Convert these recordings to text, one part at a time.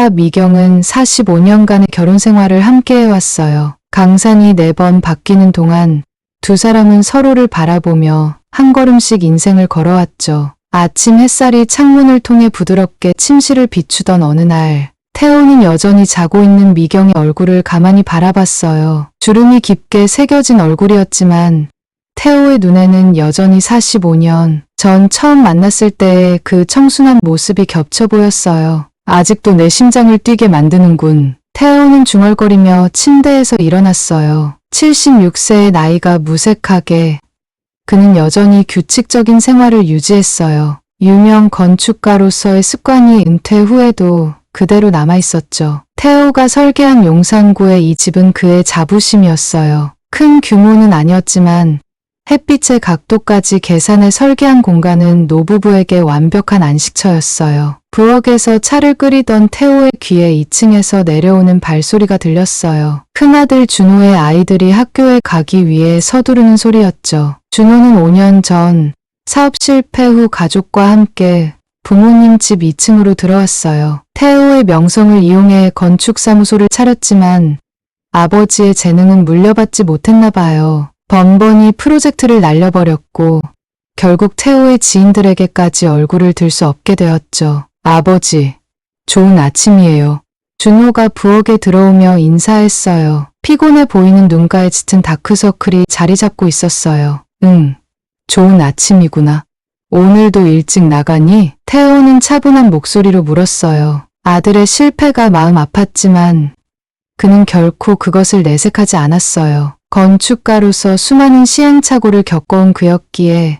태호와 미경은 45년간의 결혼 생활을 함께 해왔어요. 강산이 네번 바뀌는 동안 두 사람은 서로를 바라보며 한 걸음씩 인생을 걸어왔죠. 아침 햇살이 창문을 통해 부드럽게 침실을 비추던 어느 날, 태호는 여전히 자고 있는 미경의 얼굴을 가만히 바라봤어요. 주름이 깊게 새겨진 얼굴이었지만, 태호의 눈에는 여전히 45년 전 처음 만났을 때의 그 청순한 모습이 겹쳐 보였어요. 아직도 내 심장을 뛰게 만드는군. 태호는 중얼거리며 침대에서 일어났어요. 76세의 나이가 무색하게 그는 여전히 규칙적인 생활을 유지했어요. 유명 건축가로서의 습관이 은퇴 후에도 그대로 남아 있었죠. 태호가 설계한 용산구의 이 집은 그의 자부심이었어요. 큰 규모는 아니었지만 햇빛의 각도까지 계산해 설계한 공간은 노부부에게 완벽한 안식처였어요. 부엌에서 차를 끓이던 태호의 귀에 2층에서 내려오는 발소리가 들렸어요. 큰아들 준호의 아이들이 학교에 가기 위해 서두르는 소리였죠. 준호는 5년 전 사업 실패 후 가족과 함께 부모님 집 2층으로 들어왔어요. 태호의 명성을 이용해 건축사무소를 차렸지만 아버지의 재능은 물려받지 못했나 봐요. 번번이 프로젝트를 날려버렸고 결국 태호의 지인들에게까지 얼굴을 들 수 없게 되었죠. 아버지, 좋은 아침이에요. 준호가 부엌에 들어오며 인사했어요. 피곤해 보이는 눈가에 짙은 다크서클이 자리 잡고 있었어요. 응, 좋은 아침이구나. 오늘도 일찍 나가니? 태호는 차분한 목소리로 물었어요. 아들의 실패가 마음 아팠지만 그는 결코 그것을 내색하지 않았어요. 건축가로서 수많은 시행착오를 겪어온 그였기에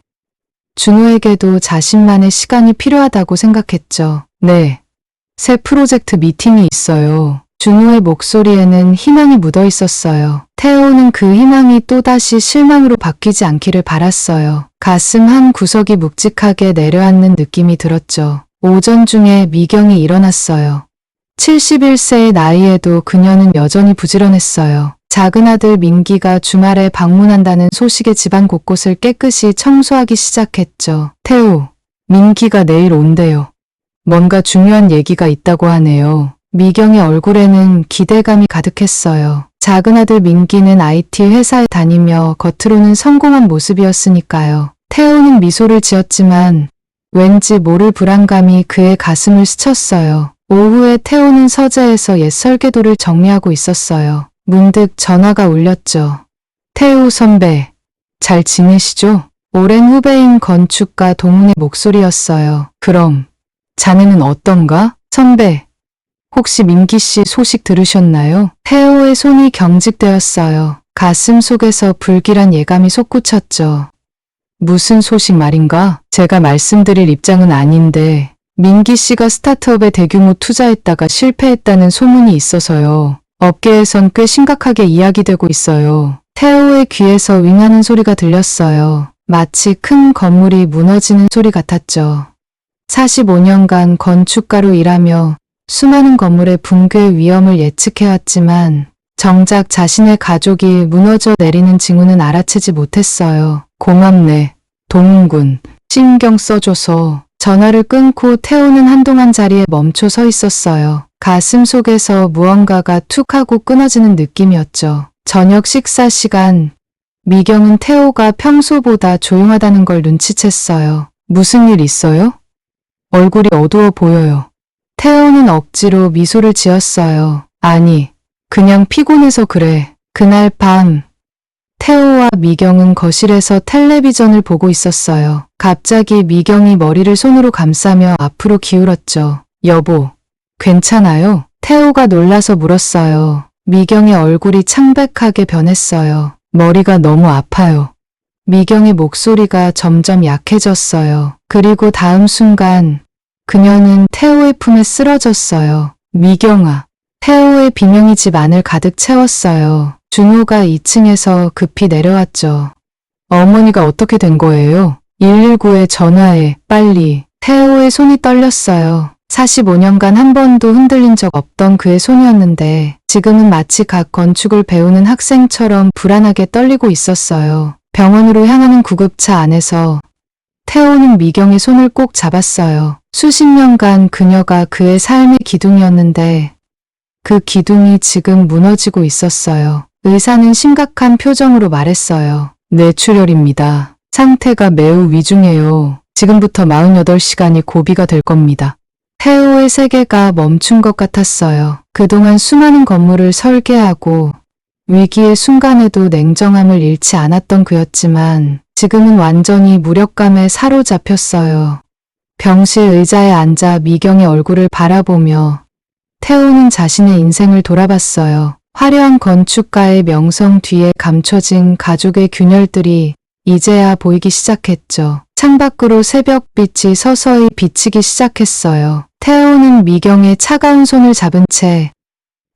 준호에게도 자신만의 시간이 필요하다고 생각했죠. 네. 새 프로젝트 미팅이 있어요. 준호의 목소리에는 희망이 묻어 있었어요. 태호는 그 희망이 또다시 실망으로 바뀌지 않기를 바랐어요. 가슴 한 구석이 묵직하게 내려앉는 느낌이 들었죠. 오전 중에 미경이 일어났어요. 71세의 나이에도 그녀는 여전히 부지런했어요. 작은 아들 민기가 주말에 방문한다는 소식에 집안 곳곳을 깨끗이 청소하기 시작했죠. 태우, 민기가 내일 온대요. 뭔가 중요한 얘기가 있다고 하네요. 미경의 얼굴에는 기대감이 가득했어요. 작은 아들 민기는 IT 회사에 다니며 겉으로는 성공한 모습이었으니까요. 태우는 미소를 지었지만 왠지 모를 불안감이 그의 가슴을 스쳤어요. 오후에 태우는 서재에서 옛 설계도를 정리하고 있었어요. 문득 전화가 울렸죠. 태우 선배, 잘 지내시죠? 오랜 후배인 건축가 동훈의 목소리였어요. 그럼, 자네는 어떤가? 선배, 혹시 민기 씨 소식 들으셨나요? 태호의 손이 경직되었어요. 가슴 속에서 불길한 예감이 솟구쳤죠. 무슨 소식 말인가? 제가 말씀드릴 입장은 아닌데, 민기 씨가 스타트업에 대규모 투자했다가 실패했다는 소문이 있어서요. 업계에선 꽤 심각하게 이야기되고 있어요. 태호의 귀에서 윙하는 소리가 들렸어요. 마치 큰 건물이 무너지는 소리 같았죠. 45년간 건축가로 일하며 수많은 건물의 붕괴 위험을 예측해왔지만 정작 자신의 가족이 무너져 내리는 징후는 알아채지 못했어요. 고맙네. 동훈군. 신경 써줘서 전화를 끊고 태우는 한동안 자리에 멈춰 서 있었어요. 가슴 속에서 무언가가 툭 하고 끊어지는 느낌이었죠. 저녁 식사 시간. 미경은 태호가 평소보다 조용하다는 걸 눈치챘어요. 무슨 일 있어요? 얼굴이 어두워 보여요. 태호는 억지로 미소를 지었어요. 아니, 그냥 피곤해서 그래. 그날 밤, 태호와 미경은 거실에서 텔레비전을 보고 있었어요. 갑자기 미경이 머리를 손으로 감싸며 앞으로 기울었죠. 여보, 괜찮아요? 태호가 놀라서 물었어요. 미경의 얼굴이 창백하게 변했어요. 머리가 너무 아파요. 미경의 목소리가 점점 약해졌어요. 그리고 다음 순간 그녀는 태호의 품에 쓰러졌어요. 미경아. 태호의 비명이 집 안을 가득 채웠어요. 준호가 2층에서 급히 내려왔죠. 어머니가 어떻게 된 거예요? 119에 전화해, 빨리. 태호의 손이 떨렸어요. 45년간 한 번도 흔들린 적 없던 그의 손이었는데 지금은 마치 각 건축을 배우는 학생처럼 불안하게 떨리고 있었어요. 병원으로 향하는 구급차 안에서 태호는 미경의 손을 꼭 잡았어요. 수십 년간 그녀가 그의 삶의 기둥이었는데 그 기둥이 지금 무너지고 있었어요. 의사는 심각한 표정으로 말했어요. 뇌출혈입니다. 상태가 매우 위중해요. 지금부터 48시간이 고비가 될 겁니다. 태호의 세계가 멈춘 것 같았어요. 그동안 수많은 건물을 설계하고 위기의 순간에도 냉정함을 잃지 않았던 그였지만 지금은 완전히 무력감에 사로잡혔어요. 병실 의자에 앉아 미경의 얼굴을 바라보며 태호는 자신의 인생을 돌아봤어요. 화려한 건축가의 명성 뒤에 감춰진 가족의 균열들이 이제야 보이기 시작했죠. 창밖으로 새벽빛이 서서히 비치기 시작했어요. 태호는 미경의 차가운 손을 잡은 채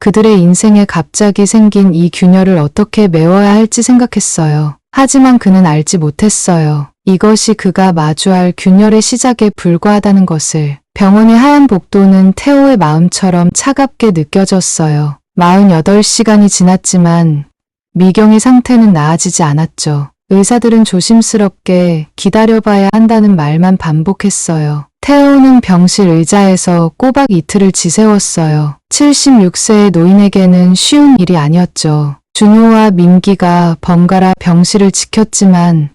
그들의 인생에 갑자기 생긴 이 균열을 어떻게 메워야 할지 생각했어요. 하지만 그는 알지 못했어요. 이것이 그가 마주할 균열의 시작에 불과하다는 것을. 병원의 하얀 복도는 태호의 마음처럼 차갑게 느껴졌어요. 48시간이 지났지만 미경의 상태는 나아지지 않았죠. 의사들은 조심스럽게 기다려봐야 한다는 말만 반복했어요. 태호는 병실 의자에서 꼬박 이틀을 지새웠어요. 76세의 노인에게는 쉬운 일이 아니었죠. 준호와 민기가 번갈아 병실을 지켰지만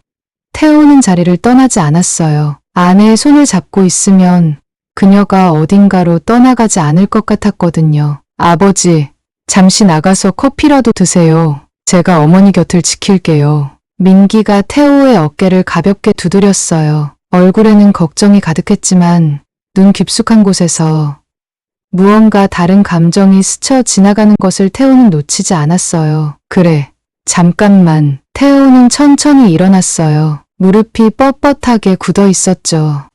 태호는 자리를 떠나지 않았어요. 아내의 손을 잡고 있으면 그녀가 어딘가로 떠나가지 않을 것 같았거든요. 아버지, 잠시 나가서 커피라도 드세요. 제가 어머니 곁을 지킬게요. 민기가 태호의 어깨를 가볍게 두드렸어요. 얼굴에는 걱정이 가득했지만 눈 깊숙한 곳에서 무언가 다른 감정이 스쳐 지나가는 것을 태호는 놓치지 않았어요. 그래, 잠깐만. 태호는 천천히 일어났어요. 무릎이 뻣뻣하게 굳어 있었죠.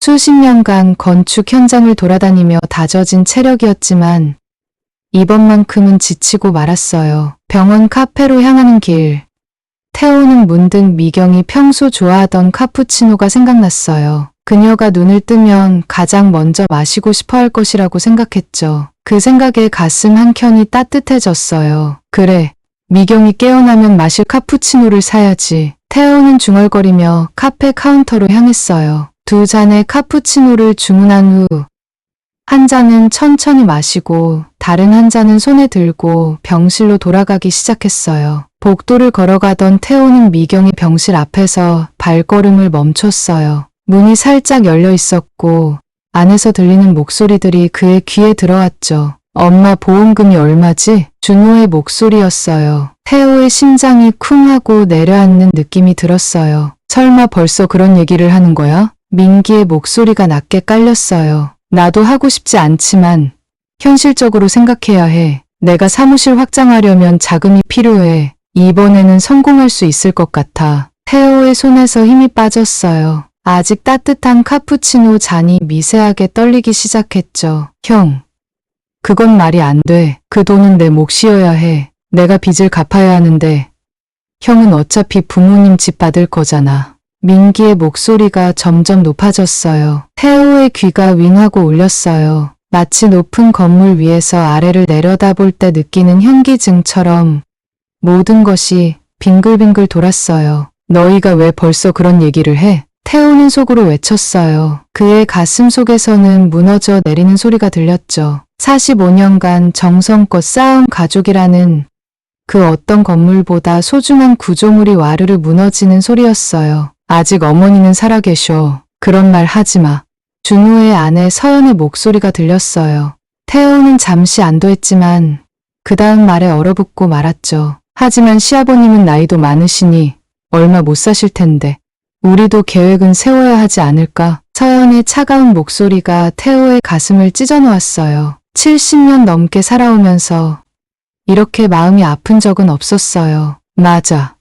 수십 년간 건축 현장을 돌아다니며 다져진 체력이었지만 이번만큼은 지치고 말았어요. 병원 카페로 향하는 길. 태호는 문득 미경이 평소 좋아하던 카푸치노가 생각났어요. 그녀가 눈을 뜨면 가장 먼저 마시고 싶어 할 것이라고 생각했죠. 그 생각에 가슴 한켠이 따뜻해졌어요. 그래, 미경이 깨어나면 마실 카푸치노를 사야지. 태호는 중얼거리며 카페 카운터로 향했어요. 두 잔의 카푸치노를 주문한 후, 한 잔은 천천히 마시고 다른 한 잔은 손에 들고 병실로 돌아가기 시작했어요. 복도를 걸어가던 태호는 미경의 병실 앞에서 발걸음을 멈췄어요. 문이 살짝 열려 있었고 안에서 들리는 목소리들이 그의 귀에 들어왔죠. 엄마 보험금이 얼마지? 준호의 목소리였어요. 태호의 심장이 쿵 하고 내려앉는 느낌이 들었어요. 설마 벌써 그런 얘기를 하는 거야? 민기의 목소리가 낮게 깔렸어요. 나도 하고 싶지 않지만 현실적으로 생각해야 해. 내가 사무실 확장하려면 자금이 필요해. 이번에는 성공할 수 있을 것 같아. 태호의 손에서 힘이 빠졌어요. 아직 따뜻한 카푸치노 잔이 미세하게 떨리기 시작했죠. 형. 그건 말이 안 돼. 그 돈은 내 몫이어야 해. 내가 빚을 갚아야 하는데. 형은 어차피 부모님 집 받을 거잖아. 민기의 목소리가 점점 높아졌어요. 태호의 귀가 윙하고 울렸어요. 마치 높은 건물 위에서 아래를 내려다볼 때 느끼는 현기증처럼 모든 것이 빙글빙글 돌았어요. 너희가 왜 벌써 그런 얘기를 해? 태호는 속으로 외쳤어요. 그의 가슴 속에서는 무너져 내리는 소리가 들렸죠. 45년간 정성껏 쌓은 가족이라는 그 어떤 건물보다 소중한 구조물이 와르르 무너지는 소리였어요. 아직 어머니는 살아계셔. 그런 말 하지 마. 준호의 아내 서연의 목소리가 들렸어요. 태호는 잠시 안도했지만 그 다음 말에 얼어붙고 말았죠. 하지만 시아버님은 나이도 많으시니 얼마 못 사실 텐데 우리도 계획은 세워야 하지 않을까? 서연의 차가운 목소리가 태호의 가슴을 찢어놓았어요. 70년 넘게 살아오면서 이렇게 마음이 아픈 적은 없었어요. 맞아.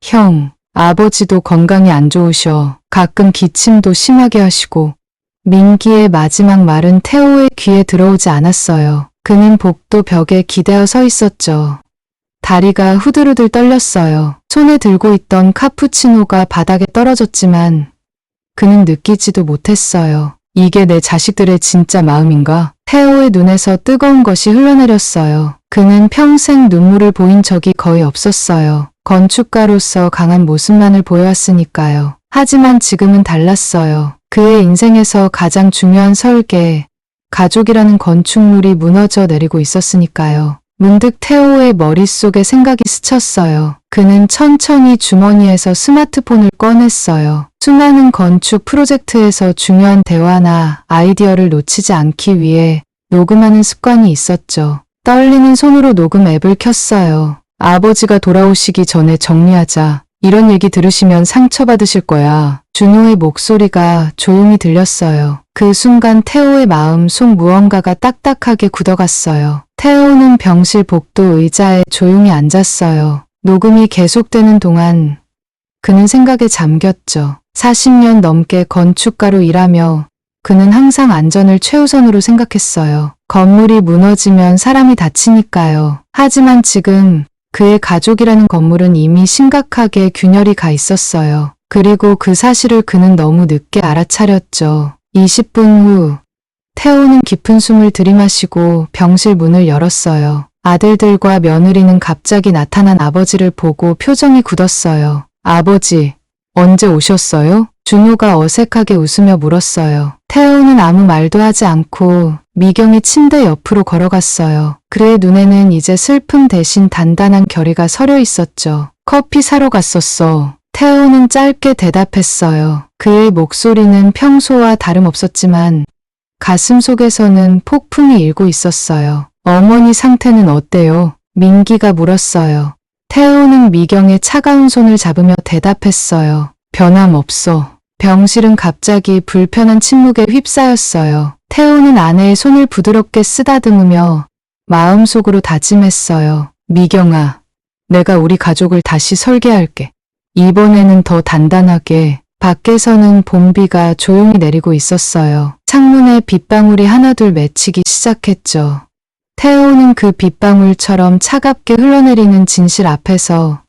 형, 아버지도 건강이 안 좋으셔. 가끔 기침도 심하게 하시고. 민기의 마지막 말은 태호의 귀에 들어오지 않았어요. 그는 복도 벽에 기대어 서 있었죠. 다리가 후들후들 떨렸어요. 손에 들고 있던 카푸치노가 바닥에 떨어졌지만 그는 느끼지도 못했어요. 이게 내 자식들의 진짜 마음인가? 태호의 눈에서 뜨거운 것이 흘러내렸어요. 그는 평생 눈물을 보인 적이 거의 없었어요. 건축가로서 강한 모습만을 보여왔으니까요. 하지만 지금은 달랐어요. 그의 인생에서 가장 중요한 설계, 가족이라는 건축물이 무너져 내리고 있었으니까요. 문득 태호의 머릿속에 생각이 스쳤어요. 그는 천천히 주머니에서 스마트폰을 꺼냈어요. 수많은 건축 프로젝트에서 중요한 대화나 아이디어를 놓치지 않기 위해 녹음하는 습관이 있었죠. 떨리는 손으로 녹음 앱을 켰어요. 아버지가 돌아오시기 전에 정리하자. 이런 얘기 들으시면 상처받으실 거야. 준호의 목소리가 조용히 들렸어요. 그 순간 태호의 마음 속 무언가가 딱딱하게 굳어갔어요. 태호는 병실 복도 의자에 조용히 앉았어요. 녹음이 계속되는 동안 그는 생각에 잠겼죠. 40년 넘게 건축가로 일하며 그는 항상 안전을 최우선으로 생각했어요. 건물이 무너지면 사람이 다치니까요. 하지만 지금 그의 가족이라는 건물은 이미 심각하게 균열이 가 있었어요. 그리고 그 사실을 그는 너무 늦게 알아차렸죠. 20분 후, 태호는 깊은 숨을 들이마시고 병실 문을 열었어요. 아들들과 며느리는 갑자기 나타난 아버지를 보고 표정이 굳었어요. 아버지, 언제 오셨어요? 준호가 어색하게 웃으며 물었어요. 태호는 아무 말도 하지 않고 미경이 침대 옆으로 걸어갔어요. 그의 눈에는 이제 슬픔 대신 단단한 결의가 서려 있었죠. 커피 사러 갔었어. 태호는 짧게 대답했어요. 그의 목소리는 평소와 다름없었지만 가슴 속에서는 폭풍이 일고 있었어요. 어머니 상태는 어때요? 민기가 물었어요. 태호는 미경의 차가운 손을 잡으며 대답했어요. 변함없어. 병실은 갑자기 불편한 침묵에 휩싸였어요. 태호는 아내의 손을 부드럽게 쓰다듬으며 마음속으로 다짐했어요. 미경아, 내가 우리 가족을 다시 설계할게. 이번에는 더 단단하게. 밖에서는 봄비가 조용히 내리고 있었어요. 창문에 빗방울이 하나둘 맺히기 시작했죠. 태호는 그 빗방울처럼 차갑게 흘러내리는 진실 앞에서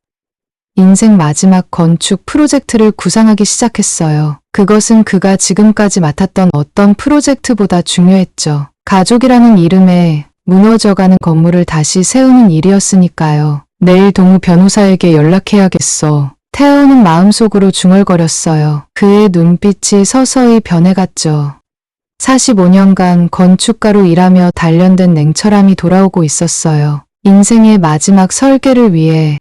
인생 마지막 건축 프로젝트를 구상하기 시작했어요. 그것은 그가 지금까지 맡았던 어떤 프로젝트보다 중요했죠. 가족이라는 이름에 무너져가는 건물을 다시 세우는 일이었으니까요. 내일 동우 변호사에게 연락해야겠어. 태호는 마음속으로 중얼거렸어요. 그의 눈빛이 서서히 변해갔죠. 45년간 건축가로 일하며 단련된 냉철함이 돌아오고 있었어요. 인생의 마지막 설계를 위해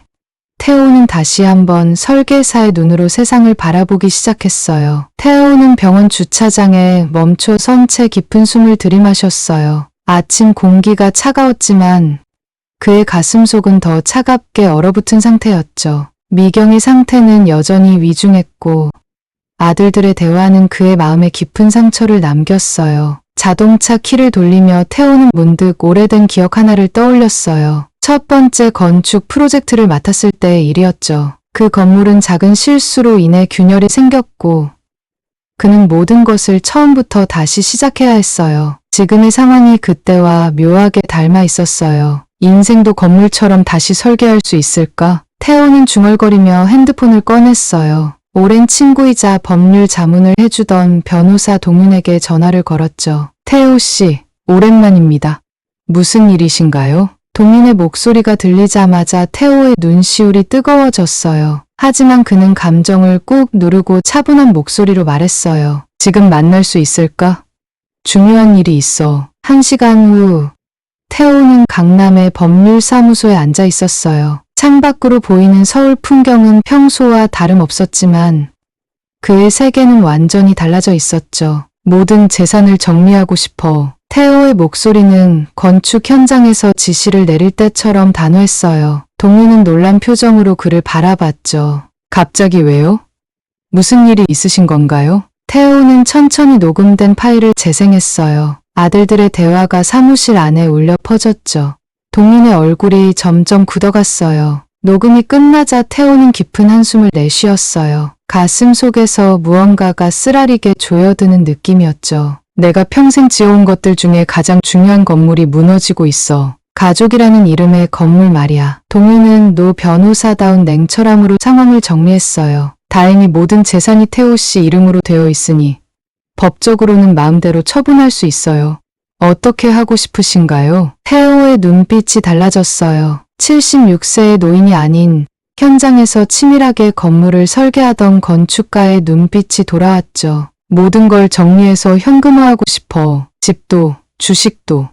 태호는 다시 한번 설계사의 눈으로 세상을 바라보기 시작했어요. 태호는 병원 주차장에 멈춰 선 채 깊은 숨을 들이마셨어요. 아침 공기가 차가웠지만 그의 가슴 속은 더 차갑게 얼어붙은 상태였죠. 미경의 상태는 여전히 위중했고 아들들의 대화는 그의 마음에 깊은 상처를 남겼어요. 자동차 키를 돌리며 태호는 문득 오래된 기억 하나를 떠올렸어요. 첫 번째 건축 프로젝트를 맡았을 때의 일이었죠. 그 건물은 작은 실수로 인해 균열이 생겼고 그는 모든 것을 처음부터 다시 시작해야 했어요. 지금의 상황이 그때와 묘하게 닮아 있었어요. 인생도 건물처럼 다시 설계할 수 있을까? 태호는 중얼거리며 핸드폰을 꺼냈어요. 오랜 친구이자 법률 자문을 해주던 변호사 동윤에게 전화를 걸었죠. 태호 씨, 오랜만입니다. 무슨 일이신가요? 동윤의 목소리가 들리자마자 태호의 눈시울이 뜨거워졌어요. 하지만 그는 감정을 꾹 누르고 차분한 목소리로 말했어요. 지금 만날 수 있을까? 중요한 일이 있어. 한 시간 후, 태호는 강남의 법률사무소에 앉아 있었어요. 창밖으로 보이는 서울 풍경은 평소와 다름없었지만 그의 세계는 완전히 달라져 있었죠. 모든 재산을 정리하고 싶어. 태호의 목소리는 건축 현장에서 지시를 내릴 때처럼 단호했어요. 동우는 놀란 표정으로 그를 바라봤죠. 갑자기 왜요? 무슨 일이 있으신 건가요? 태호는 천천히 녹음된 파일을 재생했어요. 아들들의 대화가 사무실 안에 울려 퍼졌죠. 동인의 얼굴이 점점 굳어갔어요. 녹음이 끝나자 태호는 깊은 한숨을 내쉬었어요. 가슴 속에서 무언가가 쓰라리게 조여드는 느낌이었죠. 내가 평생 지어온 것들 중에 가장 중요한 건물이 무너지고 있어. 가족이라는 이름의 건물 말이야. 동우는 노 변호사다운 냉철함으로 상황을 정리했어요. 다행히 모든 재산이 태호 씨 이름으로 되어 있으니 법적으로는 마음대로 처분할 수 있어요. 어떻게 하고 싶으신가요? 태호의 눈빛이 달라졌어요. 76세의 노인이 아닌 현장에서 치밀하게 건물을 설계하던 건축가의 눈빛이 돌아왔죠. 모든 걸 정리해서 현금화하고 싶어. 집도, 주식도,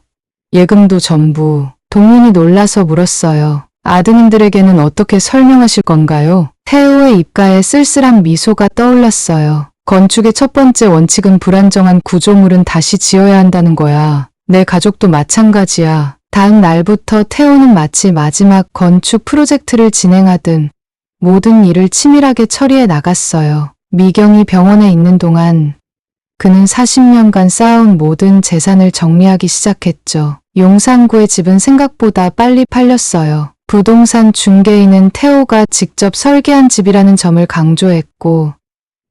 예금도 전부. 동문이 놀라서 물었어요. 아드님들에게는 어떻게 설명하실 건가요? 태호의 입가에 쓸쓸한 미소가 떠올랐어요. 건축의 첫 번째 원칙은 불안정한 구조물은 다시 지어야 한다는 거야. 내 가족도 마찬가지야. 다음 날부터 태호는 마치 마지막 건축 프로젝트를 진행하듯 모든 일을 치밀하게 처리해 나갔어요. 미경이 병원에 있는 동안 그는 40년간 쌓아온 모든 재산을 정리하기 시작했죠. 용산구의 집은 생각보다 빨리 팔렸어요. 부동산 중개인은 태호가 직접 설계한 집이라는 점을 강조했고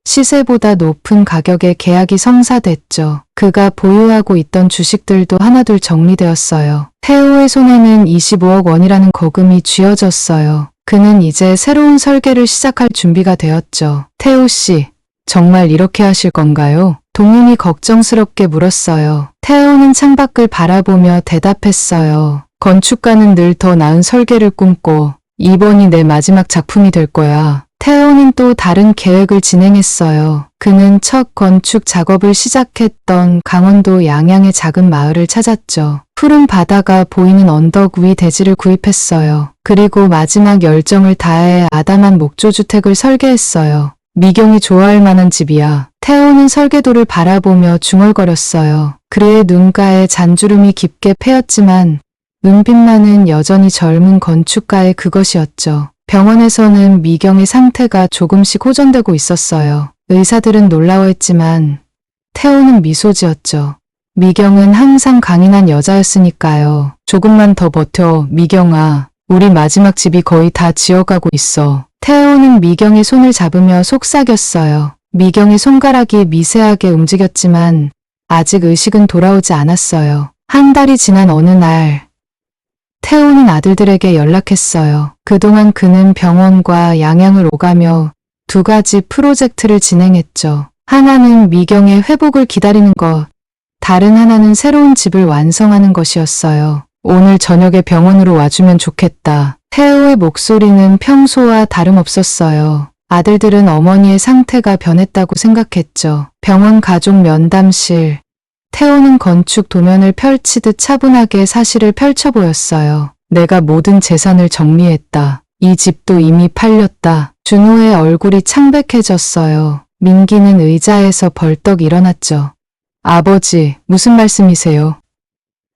시세보다 높은 가격에 계약이 성사됐죠. 그가 보유하고 있던 주식들도 하나둘 정리되었어요. 태호의 손에는 25억 원이라는 거금이 쥐어졌어요. 그는 이제 새로운 설계를 시작할 준비가 되었죠. 태호 씨, 정말 이렇게 하실 건가요? 동윤이 걱정스럽게 물었어요. 태호는 창밖을 바라보며 대답했어요. 건축가는 늘 더 나은 설계를 꿈꿔. 이번이 내 마지막 작품이 될 거야. 태호는 또 다른 계획을 진행했어요. 그는 첫 건축 작업을 시작했던 강원도 양양의 작은 마을을 찾았죠. 푸른 바다가 보이는 언덕 위 대지를 구입했어요. 그리고 마지막 열정을 다해 아담한 목조주택을 설계했어요. 미경이 좋아할 만한 집이야. 태호는 설계도를 바라보며 중얼거렸어요. 그의 눈가에 잔주름이 깊게 패였지만 눈빛만은 여전히 젊은 건축가의 그것이었죠. 병원에서는 미경의 상태가 조금씩 호전되고 있었어요. 의사들은 놀라워했지만 태호는 미소 지었죠. 미경은 항상 강인한 여자였으니까요. 조금만 더 버텨, 미경아. 우리 마지막 집이 거의 다 지어가고 있어. 태호는 미경의 손을 잡으며 속삭였어요. 미경의 손가락이 미세하게 움직였지만 아직 의식은 돌아오지 않았어요. 한 달이 지난 어느 날 태호는 아들들에게 연락했어요. 그동안 그는 병원과 양양을 오가며 두 가지 프로젝트를 진행했죠. 하나는 미경의 회복을 기다리는 것, 다른 하나는 새로운 집을 완성하는 것이었어요. 오늘 저녁에 병원으로 와주면 좋겠다. 태호의 목소리는 평소와 다름없었어요. 아들들은 어머니의 상태가 변했다고 생각했죠. 병원 가족 면담실. 태호는 건축 도면을 펼치듯 차분하게 사실을 펼쳐 보였어요. 내가 모든 재산을 정리했다. 이 집도 이미 팔렸다. 준호의 얼굴이 창백해졌어요. 민기는 의자에서 벌떡 일어났죠. 아버지, 무슨 말씀이세요?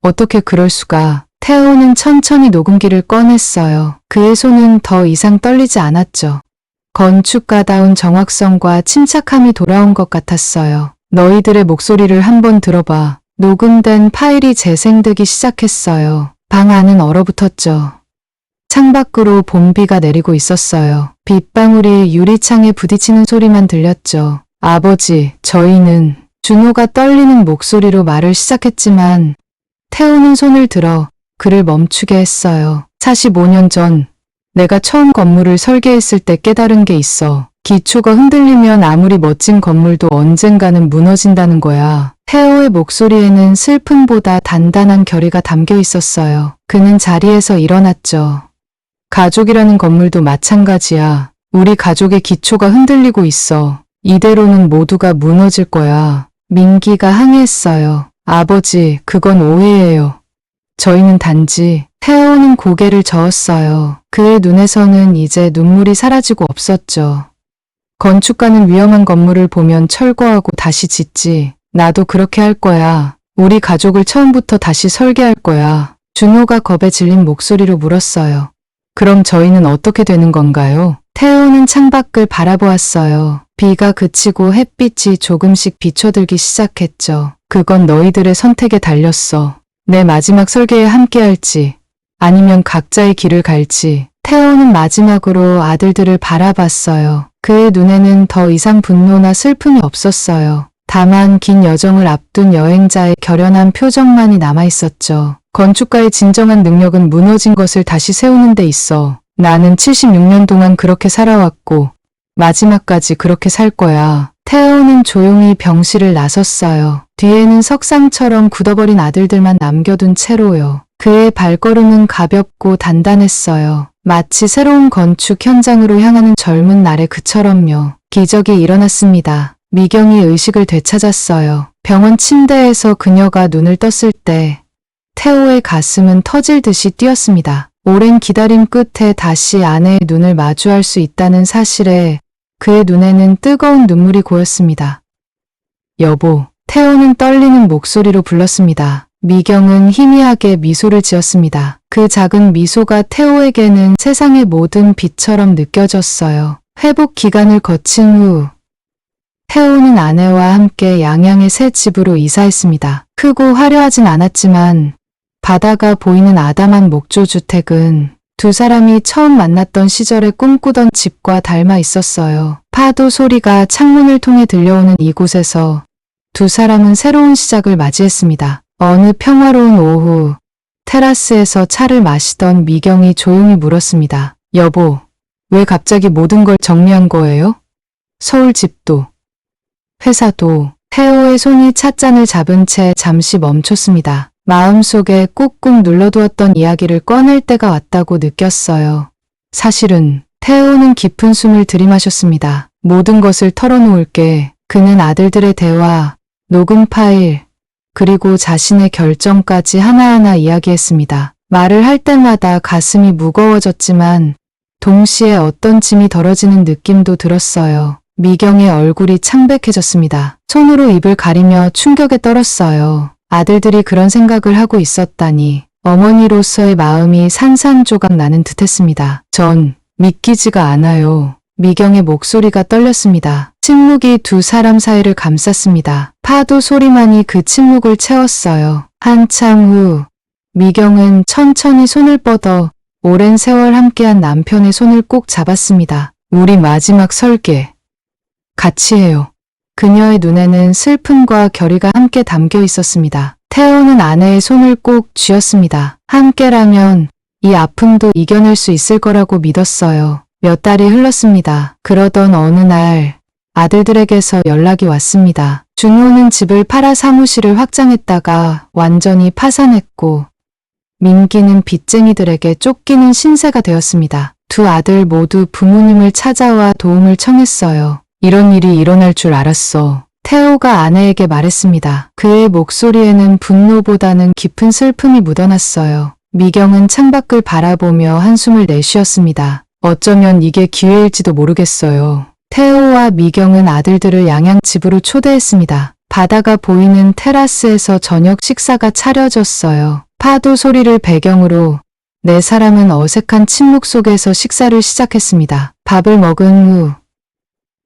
어떻게 그럴 수가. 태호는 천천히 녹음기를 꺼냈어요. 그의 손은 더 이상 떨리지 않았죠. 건축가다운 정확성과 침착함이 돌아온 것 같았어요. 너희들의 목소리를 한번 들어봐. 녹음된 파일이 재생되기 시작했어요. 방 안은 얼어붙었죠. 창밖으로 봄비가 내리고 있었어요. 빗방울이 유리창에 부딪히는 소리만 들렸죠. 아버지, 저희는 준호가 떨리는 목소리로 말을 시작했지만 태우는 손을 들어 그를 멈추게 했어요. 45년 전 내가 처음 건물을 설계했을 때 깨달은 게 있어. 기초가 흔들리면 아무리 멋진 건물도 언젠가는 무너진다는 거야. 태호의 목소리에는 슬픔보다 단단한 결의가 담겨 있었어요. 그는 자리에서 일어났죠. 가족이라는 건물도 마찬가지야. 우리 가족의 기초가 흔들리고 있어. 이대로는 모두가 무너질 거야. 민기가 항의했어요. 아버지, 그건 오해예요. 저희는 단지 태호는 고개를 저었어요. 그의 눈에서는 이제 눈물이 사라지고 없었죠. 건축가는 위험한 건물을 보면 철거하고 다시 짓지. 나도 그렇게 할 거야. 우리 가족을 처음부터 다시 설계할 거야. 준호가 겁에 질린 목소리로 물었어요. 그럼 저희는 어떻게 되는 건가요? 태호는 창밖을 바라보았어요. 비가 그치고 햇빛이 조금씩 비춰들기 시작했죠. 그건 너희들의 선택에 달렸어. 내 마지막 설계에 함께할지, 아니면 각자의 길을 갈지. 태호는 마지막으로 아들들을 바라봤어요. 그의 눈에는 더 이상 분노나 슬픔이 없었어요. 다만 긴 여정을 앞둔 여행자의 결연한 표정만이 남아있었죠. 건축가의 진정한 능력은 무너진 것을 다시 세우는 데 있어. 나는 76년 동안 그렇게 살아왔고, 마지막까지 그렇게 살 거야. 태호는 조용히 병실을 나섰어요. 뒤에는 석상처럼 굳어버린 아들들만 남겨둔 채로요. 그의 발걸음은 가볍고 단단했어요. 마치 새로운 건축 현장으로 향하는 젊은 날의 그처럼요. 기적이 일어났습니다. 미경이 의식을 되찾았어요. 병원 침대에서 그녀가 눈을 떴을 때 태호의 가슴은 터질 듯이 뛰었습니다. 오랜 기다림 끝에 다시 아내의 눈을 마주할 수 있다는 사실에 그의 눈에는 뜨거운 눈물이 고였습니다. 여보, 태호는 떨리는 목소리로 불렀습니다. 미경은 희미하게 미소를 지었습니다. 그 작은 미소가 태호에게는 세상의 모든 빛처럼 느껴졌어요. 회복 기간을 거친 후 태호는 아내와 함께 양양의 새 집으로 이사했습니다. 크고 화려하진 않았지만 바다가 보이는 아담한 목조 주택은 두 사람이 처음 만났던 시절에 꿈꾸던 집과 닮아 있었어요. 파도 소리가 창문을 통해 들려오는 이곳에서 두 사람은 새로운 시작을 맞이했습니다. 어느 평화로운 오후, 테라스에서 차를 마시던 미경이 조용히 물었습니다. 여보, 왜 갑자기 모든 걸 정리한 거예요? 서울 집도, 회사도, 태호의 손이 찻잔을 잡은 채 잠시 멈췄습니다. 마음속에 꾹꾹 눌러두었던 이야기를 꺼낼 때가 왔다고 느꼈어요. 사실은 태호는 깊은 숨을 들이마셨습니다. 모든 것을 털어놓을게 그는 아들들의 대화, 녹음 파일, 그리고 자신의 결정까지 하나하나 이야기했습니다. 말을 할 때마다 가슴이 무거워졌지만 동시에 어떤 짐이 덜어지는 느낌도 들었어요. 미경의 얼굴이 창백해졌습니다. 손으로 입을 가리며 충격에 떨었어요. 아들들이 그런 생각을 하고 있었다니 어머니로서의 마음이 산산조각 나는 듯했습니다. 전 믿기지가 않아요. 미경의 목소리가 떨렸습니다. 침묵이 두 사람 사이를 감쌌습니다. 파도 소리만이 그 침묵을 채웠어요. 한참 후 미경은 천천히 손을 뻗어 오랜 세월 함께한 남편의 손을 꼭 잡았습니다. 우리 마지막 설계. 같이 해요. 그녀의 눈에는 슬픔과 결의가 함께 담겨 있었습니다. 태호는 아내의 손을 꼭 쥐었습니다. 함께라면 이 아픔도 이겨낼 수 있을 거라고 믿었어요. 몇 달이 흘렀습니다. 그러던 어느 날 아들들에게서 연락이 왔습니다. 준호는 집을 팔아 사무실을 확장했다가 완전히 파산했고 민기는 빚쟁이들에게 쫓기는 신세가 되었습니다. 두 아들 모두 부모님을 찾아와 도움을 청했어요. 이런 일이 일어날 줄 알았어. 태호가 아내에게 말했습니다. 그의 목소리에는 분노보다는 깊은 슬픔이 묻어났어요. 미경은 창밖을 바라보며 한숨을 내쉬었습니다. 어쩌면 이게 기회일지도 모르겠어요. 태호와 미경은 아들들을 양양 집으로 초대했습니다. 바다가 보이는 테라스에서 저녁 식사가 차려졌어요. 파도 소리를 배경으로 네 사람은 어색한 침묵 속에서 식사를 시작했습니다. 밥을 먹은 후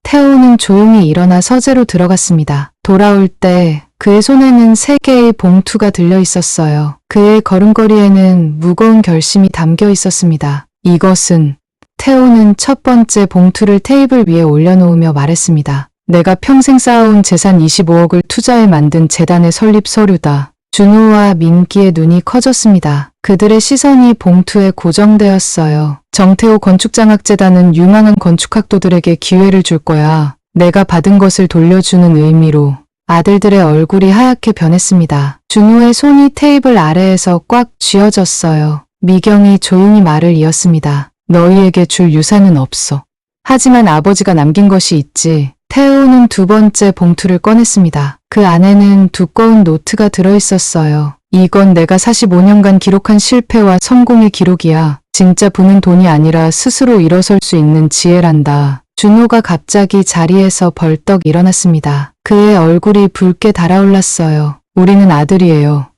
태호는 조용히 일어나 서재로 들어갔습니다. 돌아올 때 그의 손에는 세 개의 봉투가 들려 있었어요. 그의 걸음걸이에는 무거운 결심이 담겨 있었습니다. 이것은 태호는 첫 번째 봉투를 테이블 위에 올려놓으며 말했습니다. 내가 평생 쌓아온 재산 25억을 투자해 만든 재단의 설립 서류다. 준호와 민기의 눈이 커졌습니다. 그들의 시선이 봉투에 고정되었어요. 정태호 건축장학재단은 유망한 건축학도들에게 기회를 줄 거야. 내가 받은 것을 돌려주는 의미로 아들들의 얼굴이 하얗게 변했습니다. 준호의 손이 테이블 아래에서 꽉 쥐어졌어요. 미경이 조용히 말을 이었습니다. 너희에게 줄 유산은 없어. 하지만 아버지가 남긴 것이 있지. 태호는 두 번째 봉투를 꺼냈습니다. 그 안에는 두꺼운 노트가 들어있었어요. 이건 내가 45년간 기록한 실패와 성공의 기록이야. 진짜 부는 돈이 아니라 스스로 일어설 수 있는 지혜란다. 준호가 갑자기 자리에서 벌떡 일어났습니다. 그의 얼굴이 붉게 달아올랐어요. 우리는 아들이에요.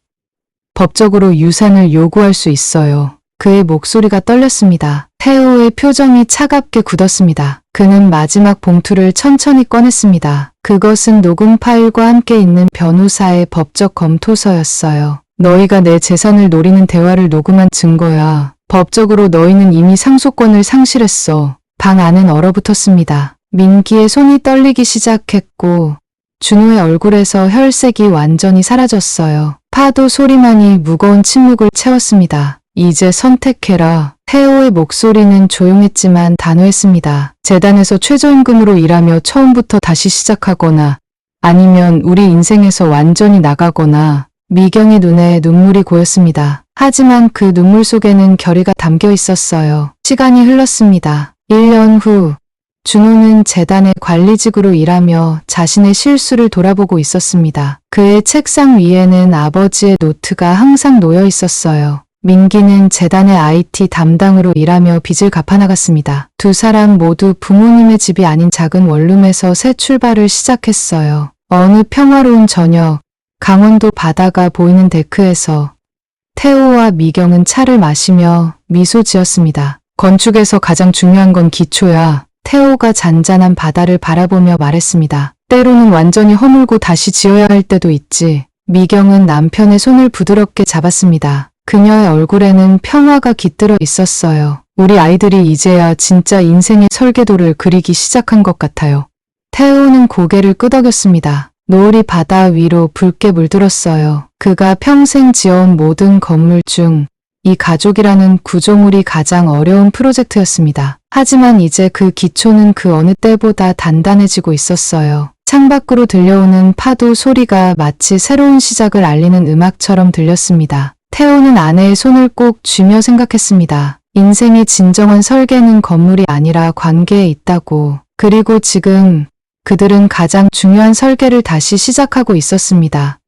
법적으로 유산을 요구할 수 있어요. 그의 목소리가 떨렸습니다. 태호의 표정이 차갑게 굳었습니다. 그는 마지막 봉투를 천천히 꺼냈습니다. 그것은 녹음 파일과 함께 있는 변호사의 법적 검토서였어요. 너희가 내 재산을 노리는 대화를 녹음한 증거야. 법적으로 너희는 이미 상속권을 상실했어. 방 안은 얼어붙었습니다. 민기의 손이 떨리기 시작했고 준호의 얼굴에서 혈색이 완전히 사라졌어요. 파도 소리만이 무거운 침묵을 채웠습니다. 이제 선택해라. 태호의 목소리는 조용했지만 단호했습니다. 재단에서 최저임금으로 일하며 처음부터 다시 시작하거나 아니면 우리 인생에서 완전히 나가거나 미경의 눈에 눈물이 고였습니다. 하지만 그 눈물 속에는 결의가 담겨 있었어요. 시간이 흘렀습니다. 1년 후, 준호는 재단의 관리직으로 일하며 자신의 실수를 돌아보고 있었습니다. 그의 책상 위에는 아버지의 노트가 항상 놓여 있었어요. 민기는 재단의 IT 담당으로 일하며 빚을 갚아나갔습니다. 두 사람 모두 부모님의 집이 아닌 작은 원룸에서 새 출발을 시작했어요. 어느 평화로운 저녁, 강원도 바다가 보이는 데크에서 태호와 미경은 차를 마시며 미소 지었습니다. 건축에서 가장 중요한 건 기초야. 태호가 잔잔한 바다를 바라보며 말했습니다. 때로는 완전히 허물고 다시 지어야 할 때도 있지. 미경은 남편의 손을 부드럽게 잡았습니다. 그녀의 얼굴에는 평화가 깃들어 있었어요. 우리 아이들이 이제야 진짜 인생의 설계도를 그리기 시작한 것 같아요. 태호는 고개를 끄덕였습니다. 노을이 바다 위로 붉게 물들었어요. 그가 평생 지어온 모든 건물 중 이 가족이라는 구조물이 가장 어려운 프로젝트였습니다. 하지만 이제 그 기초는 그 어느 때보다 단단해지고 있었어요. 창밖으로 들려오는 파도 소리가 마치 새로운 시작을 알리는 음악처럼 들렸습니다. 태호는 아내의 손을 꼭 쥐며 생각했습니다. 인생의 진정한 설계는 건물이 아니라 관계에 있다고. 그리고 지금 그들은 가장 중요한 설계를 다시 시작하고 있었습니다.